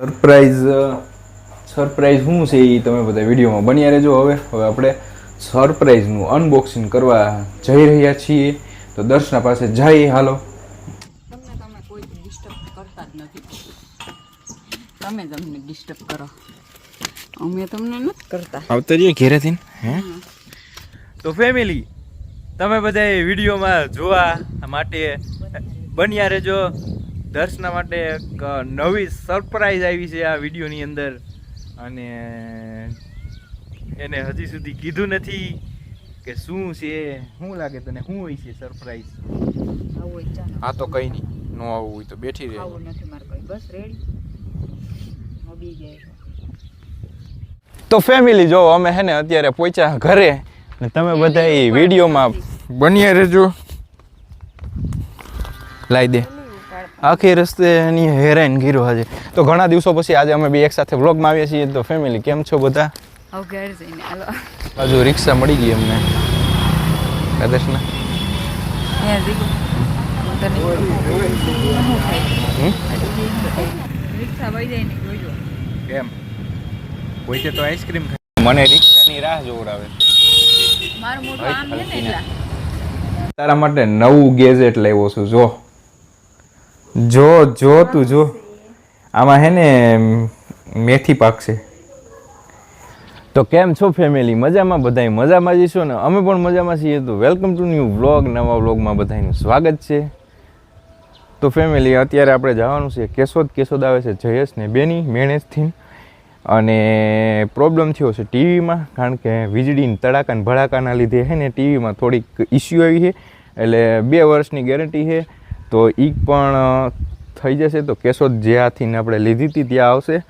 Surprise surprise શું છે એ તમે બધા વિડીયોમાં બન્યા રહેજો હવે. હવે આપણે સરપ્રાઈઝનું અનબોક્સિંગ કરવા જઈ રહ્યા છીએ. તો દર્શના પાસે જઈએ હાલો. તમને તમે કોઈ ડિસ્ટર્બ કરતા જ નથી. તમે તમને ડિસ્ટર્બ કરો. અમે તમને નથી કરતા. આવતા રહીએ ઘેરેથી હે? તો ફેમિલી તમે બધા વિડીયોમાં જોવા માટે બન્યા રહેજો. દર્શના માટે એક નવી સરપ્રાઈઝ આવી છે આ વિડીયોની અંદર. અને એને હજી સુધી કીધું નથી કે શું છે શું લાગે તને શું હોય છે સરપ્રાઈઝ? આ તો કઈ નહીં નો આવવું હોય તો બેઠી રહે આવું નથી મારે કોઈ. બસ રેડી તો ફેમિલી જો અમે હે ને અત્યારે પહોંચ્યા ઘરે ને તમે બધા એ વિડીયોમાં બન્યા રહેજો. લાવી દે. આખી રસ્તેની હેરાઈન હેરાન ગીરો આજે. તો ઘણા દિવસો પછી આજે અમે બે એક સાથે વ્લોગમાં આવ્યા છીએ. તો ફેમિલી કેમ છો બધા? હજુ રિક્ષા મળી ગઈ અમને. કદાચના અહીંયા હોય તને હમ? રિક્ષા વહી જાય ને જોજો એમ કોઈ તો આઈસ્ક્રીમ મને રિક્ષાની રાહ જોવડાવે. તારા માટે નવું ગેજેટ લાવ્યો છું. જો. જો જો તું, જો. આમાં હે ને મેથી પાક છે. તો કેમ છો ફેમિલી મજામાં બધાય? મજામાં જઈશો ને? અમે પણ મજામાં છીએ. તો વેલકમ ટુ ન્યૂ વ્લોગ નવા વ્લોગમાં બધાનું સ્વાગત છે. તો ફેમિલી અત્યારે આપણે જવાનું છે. કેશોદ કેશોદ આવે છે જયેશ ને બેની મેણેજથી અને પ્રોબ્લેમ થયો છે ટીવીમાં, કારણ કે વીજળીની તડાકાને ભડાકાના લીધે છે ને ટીવીમાં થોડીક ઇસ્યુ આવી છે. એટલે બે વર્ષની ગેરંટી છે. તો એ પણ થઈ જશે. તો કેશોદ જ્યાંથી આપણે લીધી હતી ત્યાં આવશે.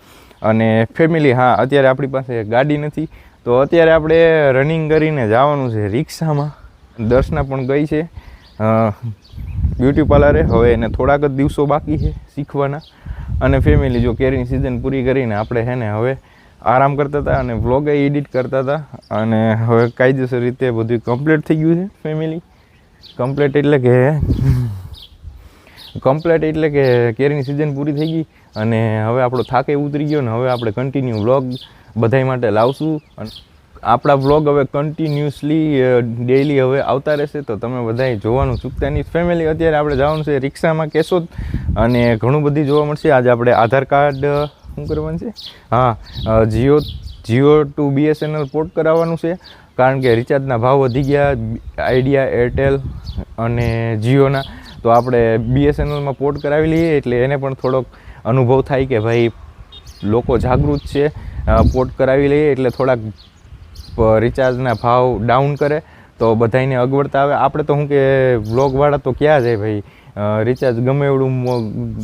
અને ફેમિલી હા, અત્યારે આપણી પાસે ગાડી નથી. તો અત્યારે આપણે રનિંગ કરીને જવાનું છે રિક્ષામાં. દર્શના પણ ગઈ છે. બ્યુટી પાર્લરે હવે એને થોડાક જ દિવસો બાકી છે શીખવાના. અને ફેમિલી જો કેરીની સિઝન પૂરી કરીને આપણે છે ને હવે આરામ કરતા હતા અને વ્લોગ એડિટ કરતા હતા. અને હવે કાયદેસર રીતે બધું કમ્પ્લીટ થઈ ગયું છે ફેમિલી કમ્પ્લીટ એટલે કે કમ્પ્લીટ એટલે કે કેરીની સિઝન પૂરી થઈ ગઈ અને હવે આપણો થાકે ઉતરી ગયો ને હવે આપણે કન્ટિન્યુ વ્લોગ બધાય માટે લાવશું. અને આપણા વ્લોગ હવે કન્ટિન્યુઅસલી ડેઈલી હવે આવતા રહેશે, તો તમે બધાય જોવાનું ચૂકતા નહીં. ફેમિલી અત્યારે આપણે જવાનું છે રિક્ષામાં કેશોદ અને ઘણું બધી જોવા મળશે. આજે આપણે આધાર કાર્ડ શું કરવાનું છે? હા Jio Jio to BSNL port કરાવવાનું છે. કારણ કે રિચાર્જના ભાવ વધી ગયા, આઈડિયા, એરટેલ અને જીઓના. તો આપણે બીએસએનએલમાં પોર્ટ કરાવી લઈએ એટલે એને પણ થોડોક અનુભવ થાય કે ભાઈ, લોકો જાગૃત છે પોર્ટ કરાવી લઈએ એટલે થોડાક રિચાર્જના ભાવ ડાઉન કરે તો બધાયને અગવડતા આવે. આપણે તો શું કે વ્લોગવાળા તો ક્યાં જાય ભાઈ? રિચાર્જ ગમે એવડું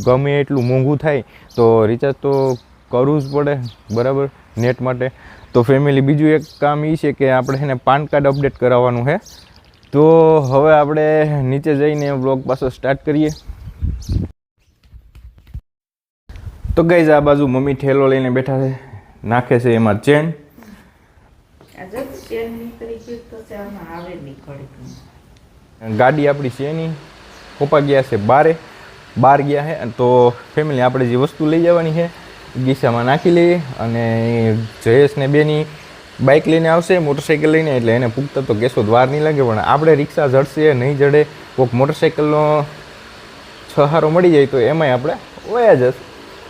ગમે એટલું મોંઘું થાય તો રિચાર્જ તો કરવું જ પડે, બરાબર? નેટ માટે. તો ફેમિલી બીજું એક કામ એ છે કે આપણે એને પાન કાર્ડ અપડેટ કરાવવાનું છે તો હવે આપણે નીચે જઈને વ્લોગ પાછો સ્ટાર્ટ કરીએ. તો ગઈ આ બાજુ મમ્મી ઠેલો લઈને બેઠા છે. નાખે છે એમાં ચેન. ગાડી આપણી છે નહીં પપ્પા ગયા છે બારે. બાર ગયા છે અને તો ફેમિલી આપણે જે વસ્તુ લઈ જવાની છે ગીસામાં નાખી લઈએ અને જયેશ ને બેની બાઇક લઈને આવશે મોટરસાઇકલ લઈને, એટલે એને પૂગતા તો કહેશો દ્વાર નહીં લાગે, પણ આપણે રિક્ષા જડશે, નહીં જડે, કોઈક મોટરસાઇકલનો સહારો મળી જાય તો એમાંય આપણે વયા જશે.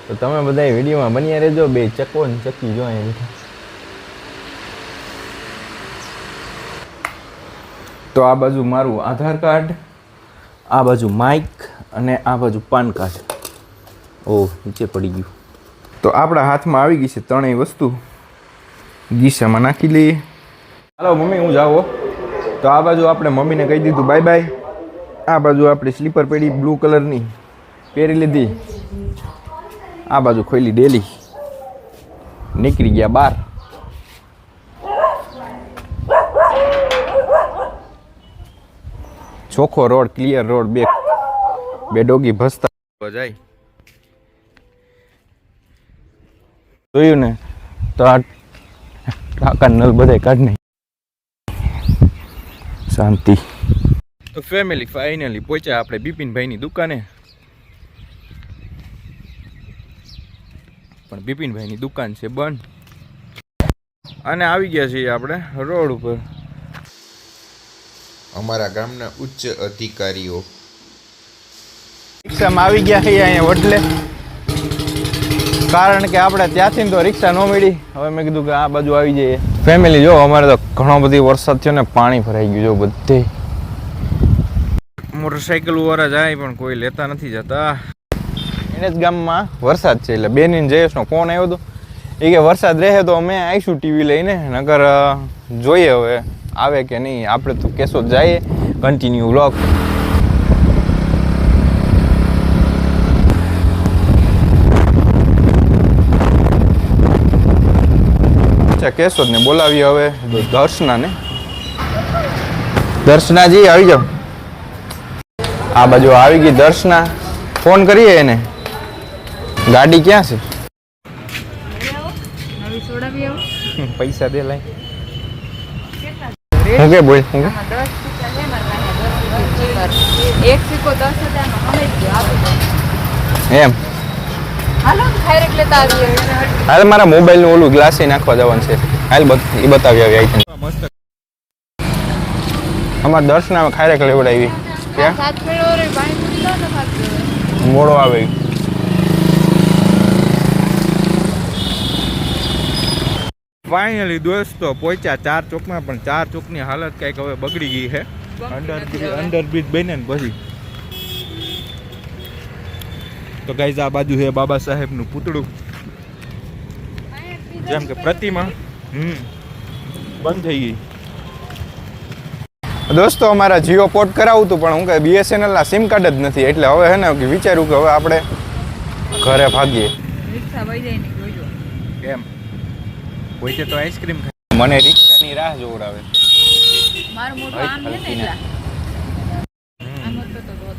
તો તમે બધા વિડીયોમાં બન્યા રહેજો, બે ચકો ને ચકી જો અહીંયા તો આ બાજુ મારું આધાર કાર્ડ, આ બાજુ માઇક અને આ બાજુ પાન કાર્ડ. ઓ નીચે પડી ગયું. તો આપણા હાથમાં આવી ગઈ છે ત્રણેય વસ્તુ. ગીસામાં નાખી લઈએ હાલો મમ્મી, હું જાઓ તો આ બાજુ આપણે મમ્મીને કહી દીધું બાય બાય આ બાજુ આપણી સ્લીપર પેડી બ્લુ કલરની પહેરી લીધી. આ બાજુ ખોલી ડેલી. નીકળી ગયા બાર. ચોખ્ખો રોડ ક્લિયર રોડ બે. બે ડોગી ભસતા જાય. જોયું ને? તો આ ટાકા નલ બધે કાઢ નહીં શાંતિ. તો ફેમિલી ફાઇનલી પહોંચ્યા આપણે બિપિનભાઈની દુકાને. પણ બિપિનભાઈની દુકાન છે બંધ. અને આવી ગયા છીએ આપણે રોડ ઉપર. અમારા ગામના ઉચ્ચ અધિકારીઓ. રિક્ષામાં આવી ગયા છીએ અહીંયા વટલે કારણ કે આપણે ત્યાંથી તો રિક્ષા ન મળી. હવે મેં કીધું કે આ બાજુ આવી જઈએ. ફેમિલી જો અમારે તો ઘણો બધી વરસાદ થયો ને પાણી ભરાઈ ગયું જો બધે. મોટરસાઇકલ વાળા જાય પણ કોઈ લેતા નથી જતા. એને જ ગામમાં વરસાદ છે એટલે બેની જયેશનો ફોન આવ્યો હતો એ કે વરસાદ રહે તો અમે આવીશું ટીવી લઈને નગર જોઈએ હવે આવે કે નહીં. આપણે તો કેશોદ જઈએ. કન્ટિન્યુ વ્લોગ અચ્છા કેશોદને બોલાવીએ હવે દર્શનાને. દર્શનાજી, આવી જાઓ. આ બાજુ આવી ગઈ દર્શના. ફોન કરીએ એને. ગાડી ક્યાં છે? નવી સોડાવી આવો પૈસા દે લાઈ હું કે બોલ, હું કે? આમાં દસ સિક્કા છે મારા પાસે દસ સિક્કા. એક સિક્કો દસ હજારનો મળે જ ગયો આપી દો એમ. હાલો ડાયરેક્ટ લેતા આવીએ. હાલ મારા મોબાઈલનું ઓલું ગ્લાસ નાખવા જવાનું છે. હાલ બત- એ બતાવી આવી આઈટમ અમારે દર્શના ખારેક લેવડાવી. ક્યાં? ને મોડો આવે. ફાઇનલી દોસ્તો પહોંચ્યા ચાર ચોકમાં પણ ચાર ચોકની હાલત કંઈક હવે બગડી ગઈ છે. અંડર અંડરબ્રિજ બને ને પછી. તો ગાઈઝ આ બાજુ છે બાબા સાહેબનું પૂતળું. જેમ કે પ્રતિમા. હમ. બંધ થઈ ગઈ. દોસ્તો અમારા જીઓ પોર્ટ કરાવું હતું પણ હું કે બીએસએનએલના સિમ કાર્ડ જ નથી. એટલે હવે હે ને કે વિચાર્યું કે હવે આપણે ઘરે ભાગીએ. રિક્ષા વહી જાય ને જોજો એમ તો આઈસ્ક્રીમ મને રિક્ષાની રાહ જોવડાવે. મારું મોટું આમ છે ને હલકી ને. એટલા આમ હતો તો દોત.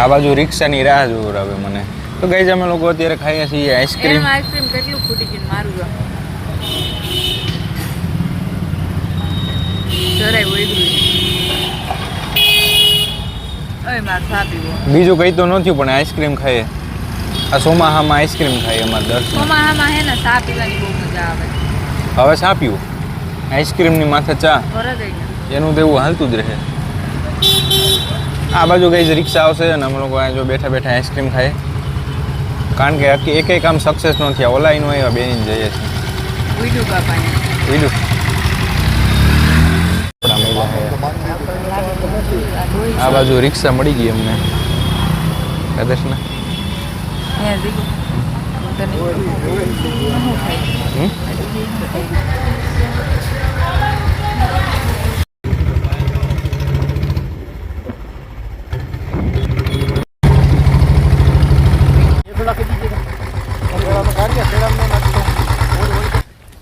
આ બાજુ રિક્ષાની રાહ જોવડાવે મને. તો ગઈ અમે લોકો અત્યારે ખાઈએ છીએ આઈસ્ક્રીમ આઈસ્ક્રીમ કેટલું ખૂટી ગયું મારું જરાય પીવો. બીજું કંઈ તો નથી પણ આઈસ્ક્રીમ ખાઈએ. આ સોમાહામાં આઈસ્ક્રીમ ખાઈએ અમારે દસ સોમાહામાં હે ને ચા પીવાની બહુ મજા આવે. હવે ચા પીવું. આઈસ્ક્રીમની માથે ચા. એનું તો એવું હાલતું જ રહે. આ બાજુ ગઈ રિક્ષા આવશે અને અમે લોકો જો બેઠા બેઠા આઈસ્ક્રીમ ખાઈએ કારણ કે આખી એક કામ સક્સેસ ન થયા. ઓલા એનું આવ્યા બેન જઈએ છીએ. આ બાજુ રિક્ષા મળી ગઈ અમને. કદાચના હે હમ?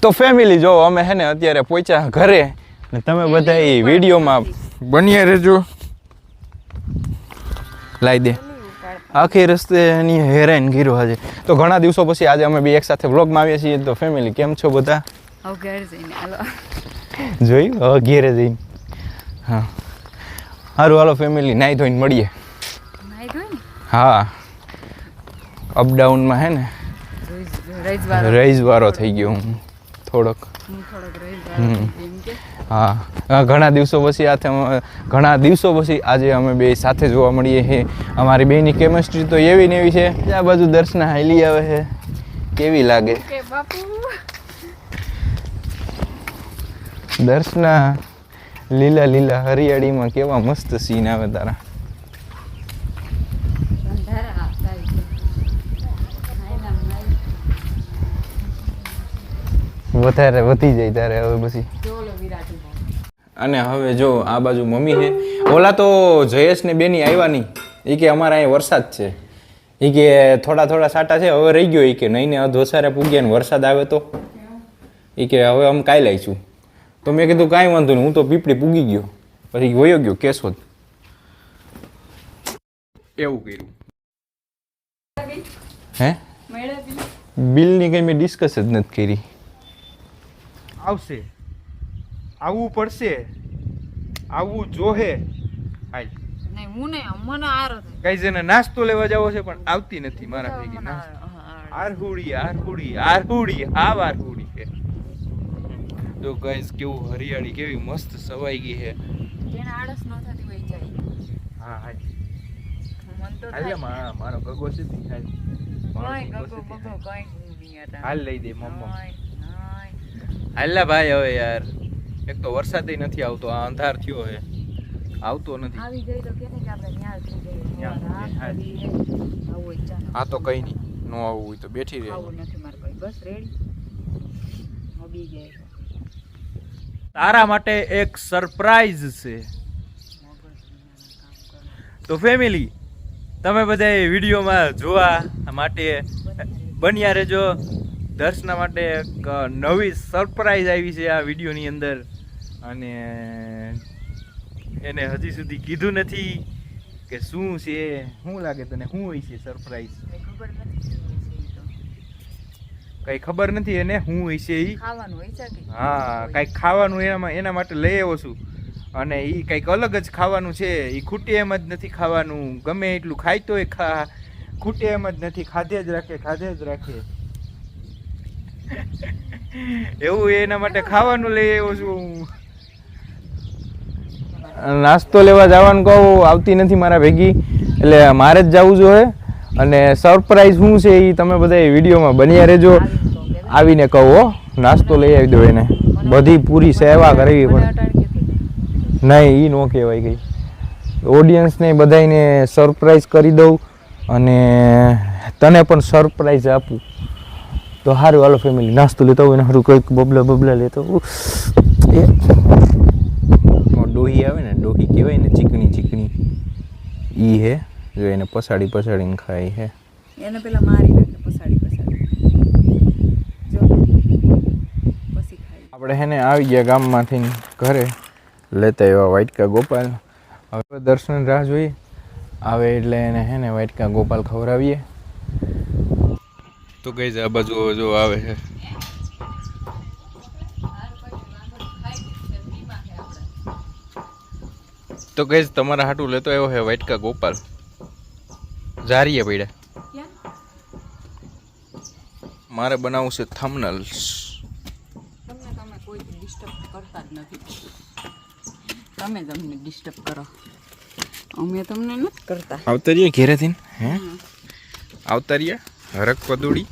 તો ફેમિલી જો અમે હે ને અત્યારે પહોંચ્યા ઘરે ને તમે બધા એ વિડીયોમાં બન્યા રહેજો. લાવી દે. આખી રસ્તે એની હેરાન ગીરો આજે. તો ઘણા દિવસો પછી આજે અમે બે એક સાથે વ્લોગમાં આવીએ છીએ. તો ફેમિલી કેમ છો બધા? હવે ઘેર જઈને હાલો. જોયું? હવે ઘેરે જઈને. હા. સારું હાલો ફેમિલી નાહી ધોઈને મળીએ. હા. અપડાઉનમાં હે ને રઈજવારો થઈ ગયો હું. થોડોક. હું ઘણા દિવસો પછી આથે ઘણા દિવસો પછી આજે અમે બે સાથે જોવા મળીએ છીએ. અમારી બેની કેમિસ્ટ્રી તો એવી ને એવી છે આ બાજુ દર્શના હાલી આવે છે. કેવી લાગે? દર્શના લીલા લીલા હરિયાળીમાં કેવા મસ્ત સીન આવે તારા અંધારા આપતા આવી ગયા. નાઈ નામ નાઈ. વધારે વધી જાય ત્યારે હવે પછી. અને હવે જો આ બાજુ મમ્મી છે. ઓલા તો જયેશ ને બેની આવ્યા નહીં એ કે અમારા અહીંયા વરસાદ છે. એ કે થોડા થોડા સાટા છે હવે રહી ગયો એ કે નહીં ને અધોસારે પૂગ્યા ને વરસાદ આવે તો. એ કે હવે અમે કાંઈ લઈશું તો મેં કીધું કાંઈ વાંધો નહીં હું તો પીપળી પૂગી ગયો. પછી વયો ગયો કેશોદ એવું કર્યું. હે? બિલની કંઈ મેં ડિસ્કસ જ નથી કરી. આવશે. આવવું પડશે. આવવું જોહે. હાલ નહીં હું નહીં મને આરો કઈ જેને નાસ્તો લેવા જાવો છે પણ આવતી નથી મારા ભેગી નાસ્તો. આરહુડી આરહુડી આરહુડી હાવ આરહુડી છે. તો ગાઈઝ કેવું હરિયાળી કેવી મસ્ત સવાઈ ગઈ છે. જેને આળસ ન થતી હોય જાય. હા હા મન તો થાય. મારો ગગો છે હાલ. ગગો ગગો છે તે બગો હાલ. કઈ નહીં હાલ લઈ દે મમ્મા. હાલ્લા ભાઈ હવે યાર. એક તો વરસાદ નથી આવતો આ અંધાર થયો છે આવતો નથી. હા. તો કઈ નહીં. નો આવવું હોય તો બેઠી રહે. તારા માટે એક સરપ્રાઈઝ છે. તો ફેમિલી તમે બધા વિડીયોમાં જોવા માટે બન્યા રહેજો. દર્શના માટે એક નવી સરપ્રાઈઝ આવી છે આ વિડીયોની અંદર. અને એને હજી સુધી કીધું નથી કે શું છે શું લાગે તને શું હોય છે સરપ્રાઈઝ? કઈ ખબર નથી તો. એને શું હોય છે એ હા કઈ ખાવાનું એનામાં એના માટે લઈ આવ્યો છું. અને એ કંઈક અલગ જ ખાવાનું છે. એ ખૂટે એમ જ નથી ખાવાનું. ગમે એટલું ખાય તોય ખા ખૂટે એમ જ નથી. ખાધે જ રાખે ખાધે જ રાખે. એવું એના માટે ખાવાનું લઈ આવ્યો છું નાસ્તો લેવા જવાનું કહું, આવતી નથી મારા ભેગી. એટલે મારે જ જવું જોઈએ અને સરપ્રાઈઝ શું છે એ તમે બધા વિડીયોમાં બન્યા રહેજો. આવીને કહો. નાસ્તો લઈ આવી દો એને. બધી પૂરી સેવા કરવી કીધું. નહીં એ ન કહેવાય ગઈ ઓડિયન્સને બધાને સરપ્રાઈઝ કરી દઉં અને તને પણ સરપ્રાઈઝ આપું. તો સારું હાલો ફેમિલી નાસ્તો લેતો હોય ને સારું કંઈક બબલા બબલા લેતો એ. ડોહી આવે ને ડોહી કહેવાય ને ચીકણી ચીકણી. ઈ હે જો એને પસાડી પસાડીને ખાય હે. એને પેલા મારી નાખે પસાડી પસાડી જો પછી આપણે હે ને આવી ગયા ગામમાંથી ઘરે. લેતા એવા વાટકા ગોપાલ. હવે દર્શન રાહ જોઈએ. આવે એટલે એને હે ને વાટકા ગોપાલ ખવડાવીએ. તો ગઈ આ બાજુ જો આવે છે. તો ગઈ તમારા હાટું લેતો આવ્યો છે વાઇટકા ગોપાલ. જારીએ પડ્યા. મારે બનાવવું છે થમનલ્સ તમને તમે કોઈ ડિસ્ટર્બ કરતા જ નથી. તમે ડિસ્ટર્બ કરો. અમે તમને નથી કરતા. આવતા રહીએ ઘેરેથી હે? આવતા રહીએ? હરક પદુડી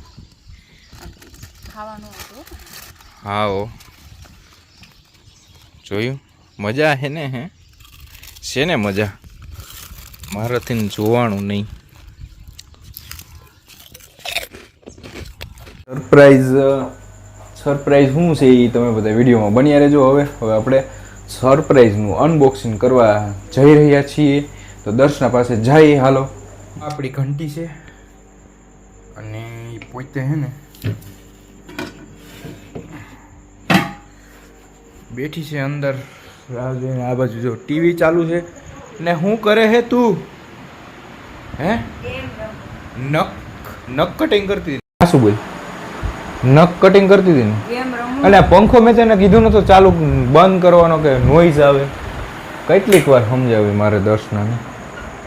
હા ઓ જોયું? મજા હે ને હે? છે ને મજા? મારાથી જોવાનું નહીં. સરપ્રાઈઝ સરપ્રાઈઝ શું છે એ તમે બધા વિડીયોમાં બન્યા રહેજો હવે. હવે આપણે સરપ્રાઈઝનું અનબોક્સિંગ કરવા જઈ રહ્યા છીએ. તો દર્શના પાસે જઈએ હાલો. આપણી ઘંટી છે. અને એ પોતે હે ને બેઠી છે અંદર. રાહ જોઈને આ બાજુ જો ટીવી ચાલુ છે. ને શું કરે હે તું? હે? નક નક કટિંગ કરતી આ શું બોલ? નક કટિંગ કરતી હતી ને? અને આ પંખો મેં તેને કીધું નતો ચાલુ બંધ કરવાનો કે નોઈઝ આવે? કેટલીક વાર સમજાવી મારે દર્શનાને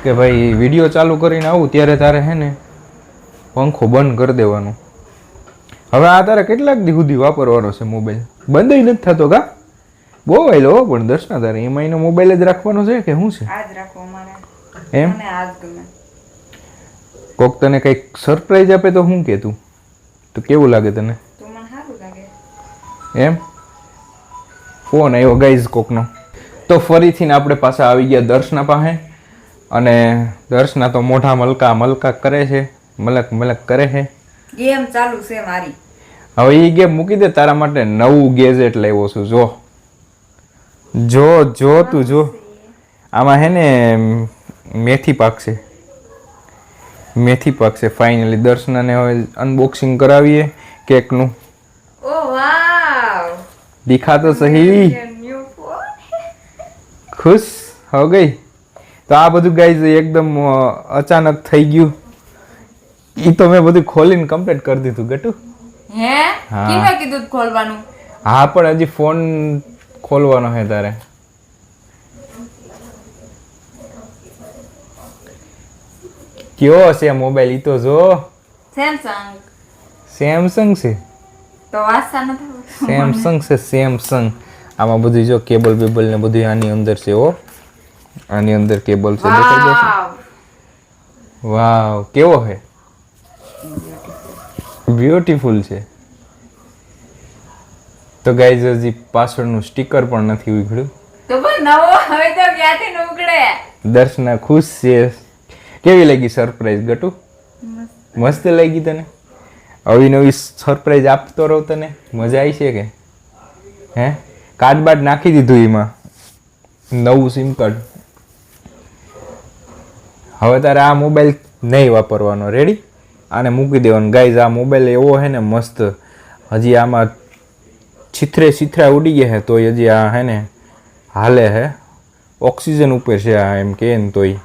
કે ભાઈ વીડિયો ચાલુ કરીને આવું ત્યારે તારે હે ને પંખો બંધ કરી દેવાનો. હવે આ તારે કેટલાક દી સુધી વાપરવાનો છે મોબાઈલ બંધ નથી થતો કા? બહુ વાયલો હો પણ દર્શના તારે એમાં એનો મોબાઈલ જ રાખવાનો છે કે શું છે? એમ? કોક તને કંઈક સરપ્રાઈઝ આપે તો શું કે તું? તો કેવું લાગે તને? એમ? ફોન આવ્યો ગાઈઝ કોકનો. તો ફરીથી આપણે પાછા આવી ગયા દર્શના પાસે. અને દર્શના તો મોઢા મલકા મલકા કરે છે. મલક મલક કરે છે ગેમ ચાલુ છે મારી. હવે એ ગેમ મૂકી દે તારા માટે નવું ગેજેટ લાવ્યો છું જો. જો જો તું જો. આમાં હે ને મેથી પાક છે. મેથી પાક છે ફાઇનલી દર્શનાને હવે અનબોક્સિંગ કરાવીએ કેકનું. ઓ વાવ. દિખા તો સહી ખુશ હો ગઈ. તો આ બધું ગાઈઝ એકદમ અચાનક થઈ ગયું. એ તો મેં બધું ખોલીને કમ્પ્લીટ કરી દીધું ગટુ. હે? હા. કિમે કીધું ખોલવાનું? હા પણ હજી ફોન ખોલવાનો છે તારે. કયો છે મોબાઈલ ઈ તો જો. સેમસંગ સેમસંગ છે. તો વાસા ન થવું સેમસંગ છે સેમસંગ આમાં બધું જો કેબલ બેબલ ને બધું આની અંદર છે ઓ આની અંદર કેબલ છે. દેખાય છે વાવ વાવ કેવો છે બ્યુટીફુલ છે. તો ગાઈઝ હજી પાછળનું સ્ટીકર પણ નથી ઉઘડ્યું. તો પણ નવો હવે તો ક્યાંથી ન ઉકળે દર્શના ખુશ છે. કેવી લાગી સરપ્રાઈઝ ગટુ? મસ્ત. લાગી તને? આવી નવી સરપ્રાઈઝ આપતો રહો તને? મજા આવી છે કે? હે? કાર્ડ બાર્ડ નાખી દીધું એમાં. નવું સિમ કાર્ડ હવે તારે આ મોબાઈલ નહીં વાપરવાનો. રેડી આને મૂકી દેવાનું. ગાઈઝ આ મોબાઈલ એવો છે ને મસ્ત. હજી આમાં છીથરે છીથરા ઉડી ગયા છે તોય હજી આ હે ને હાલે છે ઓક્સિજન ઉપર છે આ એમ કે ને તોય.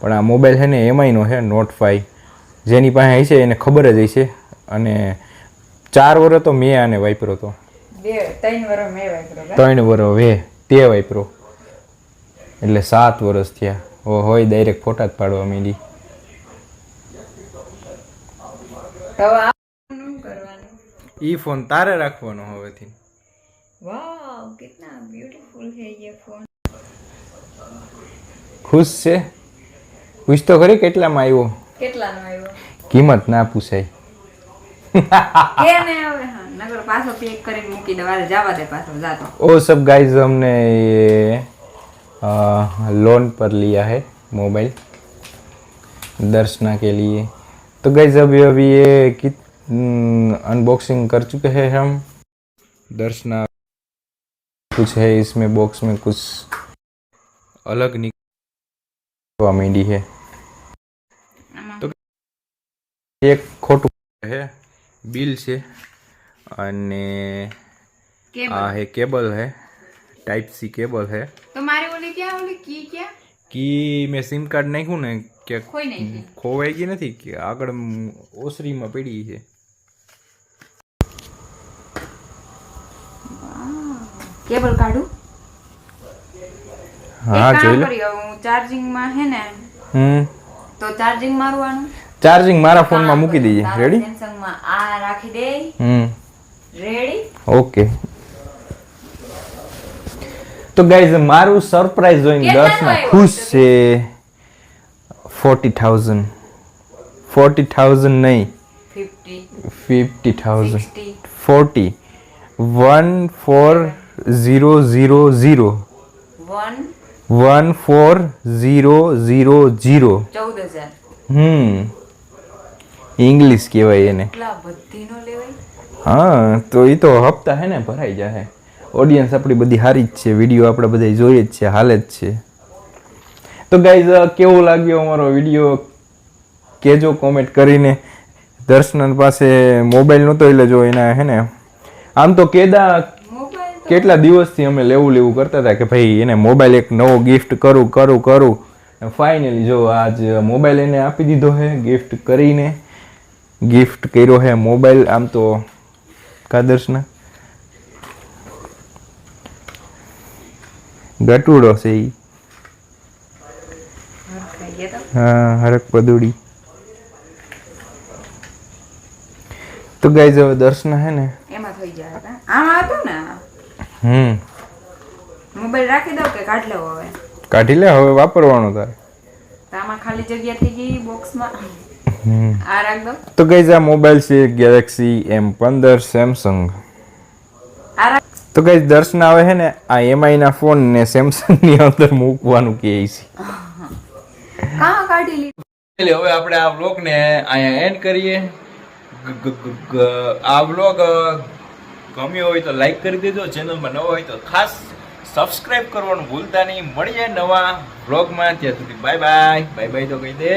પણ આ મોબાઈલ છે ને એમઆઈનો છે નોટ ફાઈવ જેની પાસે હશે એને ખબર જ હશે. અને ચાર વર્ષ તો મેં આને વાપરો તો. ત્રણ વર્ષ વે તે વાપરો એટલે સાત વર્ષ થયા. ઓ હોય ડાયરેક્ટ ફોટા જ પાડવા માંડી. તો આ શું કરવાનું ઈ ફોન તારે રાખવાનો હવેથી વાવ કિતના બ્યુટીફુલ है ये फोन ખુશ છે ખુશ તો ખરી કેટલામાં આવ્યો કેટલાનો આવ્યો કિંમત ના પૂછાય કે ને હવે હા નગર પાછો પેક કરીને મૂકી દે વારે જવા દે પાછો જાતો ओ सब गाइस हमने ये लोन पर लिया है मोबाइल दर्शना के लिए तो गाइस अभी अभी ये कित अनबॉक्सिंग कर चुके हैं हम दर्शना कुछ है इसमें बॉक्स में कुछ अलग निकलवा માંડી है તો એક ખોટું है बिल છે અને કેબલ આ है केबल है टाइप सी केबल है તો મારી ઓલી ક્યાં ઓલી કી ક્યાં કી મેં સિમ કાર્ડ નાખ્યું ને કે ખોવાઈ ગઈ નથી કે આગળ ઓસરીમાં પડી છે? કેબલ કાઢું? હા જોઈ લો. હું ચાર્જિંગમાં હે ને હમ. તો ચાર્જિંગ મારવાનું ચાર્જિંગ મારા ફોનમાં મૂકી દઈએ રેડી સેમસંગમાં આ રાખી દે. હમ. Ready okay. તો ગાઈઝ મારું સરપ્રાઈઝ જોઈને દસમાં ખુશ છે. Forty thousand. ફોર્ટી થાઉઝન્ડ નહીં. Fifty. Thousand. Forty. One four zero zero zero. One. Four zero zero zero. હમ. ઇંગ્લિશ કહેવાય એને. હા તો એ તો હપ્તા હે ને ભરાઈ જાય ઓડિયન્સ આપણી બધી સારી જ છે વીડિયો આપણે બધા જોઈએ જ છે હાલે જ છે. તો ગાઈઝ કેવો લાગ્યો અમારો વીડિયો કેજો કોમેન્ટ કરીને. દર્શન પાસે મોબાઈલ નહોતો એટલે જો એના હે ને. આમ તો કેદા કેટલા દિવસથી અમે લેવું લેવું કરતા હતા કે ભાઈ એને મોબાઈલ એક નવો ગિફ્ટ કરું કરું કરું. ફાઇનલી જો આજ મોબાઈલ એને આપી દીધો છે ગિફ્ટ કરીને. ગિફ્ટ કર્યો છે મોબાઈલ આમ તો કાદર્શના ગટુડો છે તો હા હરક પદુડી. તો ગાઈઝ હવે દર્શન હે ને? એમાં થઈ જાય આમ હતું ને? હમ. મોબાઈલ રાખી દઉં કે કાઢ લેવો હવે? કાઢી લે હવે વાપરવાનો તારે. આમાં ખાલી જગ્યા થઈ ગઈ બોક્સમાં આ રાખ દો. તો ગાઈઝ આ મોબાઈલ છે ગેલેક્સી એમ પંદર સેમસંગ તો ગાઈઝ દર્શન આવે છે ને આ એમઆઈ ના ફોન ને સેમસંગની અંદર મૂકવાનું કહે છે. કાં કાઢી લીધું? એટલે હવે આપણે આ વ્લોગ ને અહીંયા એન્ડ કરીએ. આ વ્લોગ ગમ્યો હોય તો લાઈક કરી દેજો. ચેનલમાં નવો હોય તો ખાસ સબસ્ક્રાઇબ કરવાનું ભૂલતા નહીં. મળીએ નવા વ્લોગમાં. ત્યાં સુધી બાય બાય બાય બાય તો કહી દે.